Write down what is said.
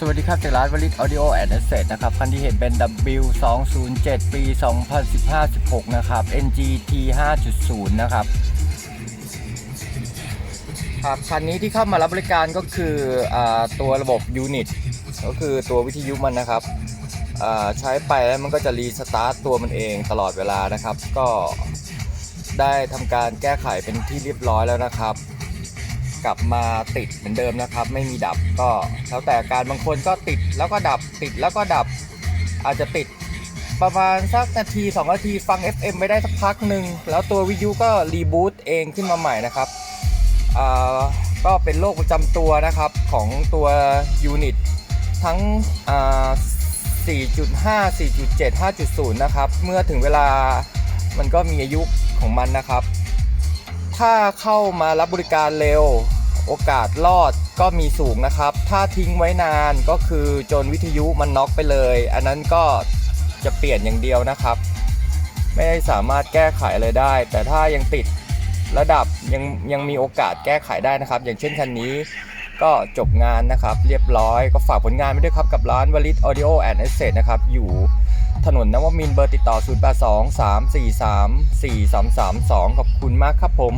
สวัสดีครับจากร้านวลิตออดิโอแอนด์เซนะครับ คันที่เห็นเป็น W 2 0 7 ปี 2015-16 นะครับ NGT 5.0 นะครับครับคันนี้ที่เข้ามารับบริการก็คืออตัวระบบยูนิตก็คือตัววิทยุมันนะครับใช้ไปแล้วมันก็จะรีสตาร์ตตัวมันเองตลอดเวลานะครับ ก็ได้ทำการแก้ไขเป็นที่เรียบร้อยแล้วนะครับ กลับมาติดเหมือนเดิมนะครับ ไม่มีดับก็แล้วแต่อาการบางคนก็ติดแล้วก็ดับติดแล้วก็ดับ อาจจะติดประมาณสักนาที2นาทีฟัง FM ไม่ได้สักพักหนึ่งแล้วตัววิทยุก็รีบูตเองขึ้นมาใหม่นะครับอ่าก็เป็นโรคประจำตัวนะครับของตัวยูนิตทั้งอ่า4.5 4.7 5.0 นะครับ เมื่อถึงเวลามันก็มีอายุของมันนะครับ ถ้าเข้ามารับบริการเร็ว โอกาสรอดก็มีสูงนะครับ ถ้าทิ้งไว้นานก็คือจนวิทยุมันน็อกไปเลย อันนั้นก็จะเปลี่ยนอย่างเดียวนะครับ ไม่ได้สามารถแก้ไขอะไรได้ แต่ถ้ายังติดระดับยังยังมีโอกาสแก้ไขได้นะครับ อย่างเช่นคันนี้ก็จบงานนะครับ เรียบร้อยก็ฝากผลงานไว้ด้วยครับ กับร้านวลิตออดิโอแอนด์เอเซนะครับ อยู่ ถนนนวมินเบอร์ติดต่อ 0 8 2 3 4 3 4 3 3 2 ขอบคุณมากครับผม